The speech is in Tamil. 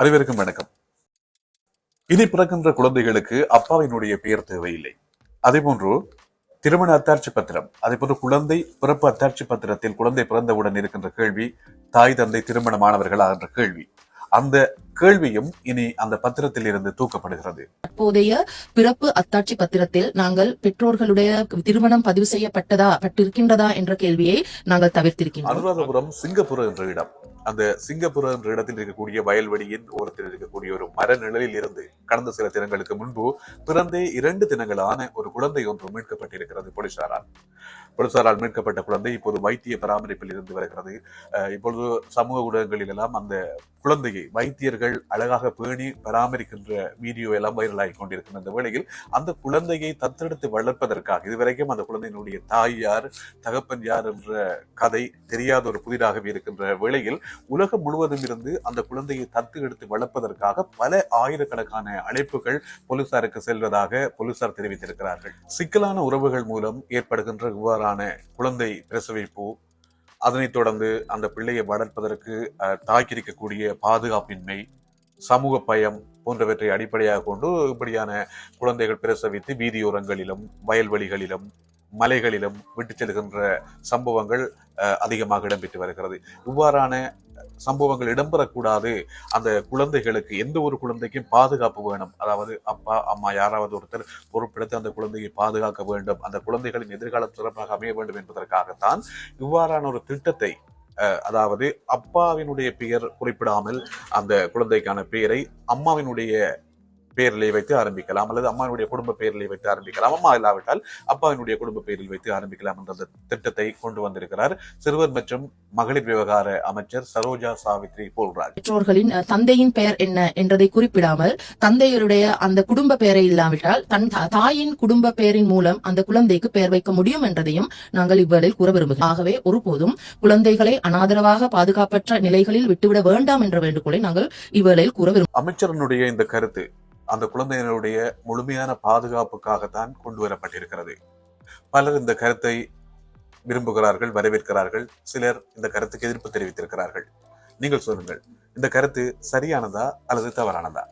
அனைவருக்கும் வணக்கம். இனி பிறக்கின்ற குழந்தைகளுக்கு அப்பாவினுடைய பெயர் தேவையில்லை. அதே போன்று திருமண அத்தாட்சி பத்திரம் அதே போன்று குழந்தை பிறப்பு அத்தாட்சி பத்திரத்தில் குழந்தை பிறந்தவுடன் இருக்கின்ற கேள்வி தாய் தந்தை திருமணமானவர்களா என்ற கேள்வி அந்த கேள்வியும் இனி அந்த பத்திரத்தில் இருந்து தூக்கப்படுகிறது. தற்போதைய பிறப்பு அத்தாட்சி பத்திரத்தில் நாங்கள் பெற்றோர்களுடைய திருமணம் பதிவு செய்யப்பட்டதா பட்டிருக்கின்றதா என்ற கேள்வியை நாங்கள் தவிர்த்திருக்கின்றோம். அனுராதபுரம் சிங்கப்பூர் என்ற இடம். அந்த சிங்கப்பூர் என்ற இடத்தில் இருக்கக்கூடிய வயல்வெளியின் ஓரத்தில் இருக்கக்கூடிய ஒரு மர நிழலில் இருந்து கடந்த சில தினங்களுக்கு முன்பு பிறந்தே இரண்டு தினங்களான ஒரு குழந்தை ஒன்று மீட்கப்பட்டிருக்கிறது போலீசாரால். போலீசாரால் மீட்கப்பட்ட குழந்தை இப்போது வைத்திய பராமரிப்பில் இருந்து வருகிறது. இப்பொழுது சமூக ஊடகங்களில் எல்லாம் அந்த குழந்தையை வைத்தியர்கள் அழகாக பேணி பராமரிக்கின்ற வீடியோ எல்லாம் வைரலாகி கொண்டிருக்கின்ற இந்த வேளையில் அந்த குழந்தையை தத்தெடுத்து வளர்ப்பதற்காக இதுவரைக்கும் அந்த குழந்தையினுடைய தாய் யார் தகப்பன் யார் என்ற கதை தெரியாத ஒரு புதிராகவே இருக்கின்ற வேளையில் உலகம் முழுவதும் இருந்து அந்த குழந்தையை தத்து எடுத்து வளர்ப்பதற்காக பல ஆயிரக்கணக்கான அழைப்புகள் போலீசாருக்கு செல்வதாக போலீசார் தெரிவித்திருக்கிறார்கள். சிக்கலான உறவுகள் மூலம் ஏற்படுகின்ற இவ்வாறான குழந்தை பிரசவிப்பு அதனைத் தொடர்ந்து அந்த பிள்ளையை வளர்ப்பதற்கு தாக்கியிருக்கக்கூடிய பாதுகாப்பின்மை சமூக பயம் போன்றவற்றை அடிப்படையாக கொண்டு இப்படியான குழந்தைகள் பிரசவித்து வீதியோரங்களிலும் வயல்வெளிகளிலும் மலைகளிலும் விட்டு செல்கின்ற சம்பவங்கள் அதிகமாக இடம்பெற்று வருகிறது. இவ்வாறான சம்பவங்கள் இடம்பெறக்கூடாது. அந்த குழந்தைகளுக்கு எந்த ஒரு குழந்தைக்கும் பாதுகாப்பு வேணும். அதாவது அப்பா அம்மா யாராவது ஒருத்தர் பொறுப்பெடுத்து அந்த குழந்தையை பாதுகாக்க வேண்டும். அந்த குழந்தைகளின் எதிர்காலம் சிறப்பாக அமைய வேண்டும் என்பதற்காகத்தான் இவ்வாறான ஒரு திட்டத்தை அதாவது அப்பாவினுடைய பெயர் குறிப்பிடாமல் அந்த குழந்தைக்கான பெயரை அம்மாவினுடைய பெயரிலே வைத்து ஆரம்பிக்கலாம் அல்லது அம்மாவினுடைய குடும்ப பெயரிலே வைத்து ஆரம்பிக்கலாம். அம்மா இல்லாவிட்டால் அப்பாவினுடைய குடும்ப பெயரில் வைத்து ஆரம்பிக்கலாம் என்ற திட்டத்தை கொண்டு வந்திருக்கிறார். சிறுவர் மற்றும் மகளிர் விவகார அமைச்சர் சரோஜா சாவித்ரி போல்ராஜ். பெற்றோர்களின் தந்தையின் பெயர் என்ன என்றதை குறிப்பிடாமல் தந்தையருடைய அந்த குடும்ப பெயரை இல்லாவிட்டால் தன் தாயின் குடும்ப பெயரின் மூலம் அந்த குழந்தைக்கு பெயர் வைக்க முடியும் என்றதையும் நாங்கள் இவ்வேளையில் கூற விரும்புகிறோம். ஆகவே ஒருபோதும் குழந்தைகளை அனாதரவாக பாதுகாப்பற்ற நிலைகளில் விட்டுவிட வேண்டாம் என்ற வேண்டுகோளை நாங்கள் இவ்வேளையில் கூற விரும்புகிறோம். அமைச்சரனுடைய இந்த கருத்து அந்த குழந்தையினருடைய முழுமையான பாதுகாப்புக்காகத்தான் கொண்டு வரப்பட்டிருக்கிறது. பலர் இந்த கருத்தை விரும்புகிறார்கள் வரவேற்கிறார்கள். சிலர் இந்த கருத்துக்கு எதிர்ப்பு தெரிவித்திருக்கிறார்கள். நீங்கள் சொல்லுங்கள் இந்த கருத்து சரியானதா அல்லது தவறானதா?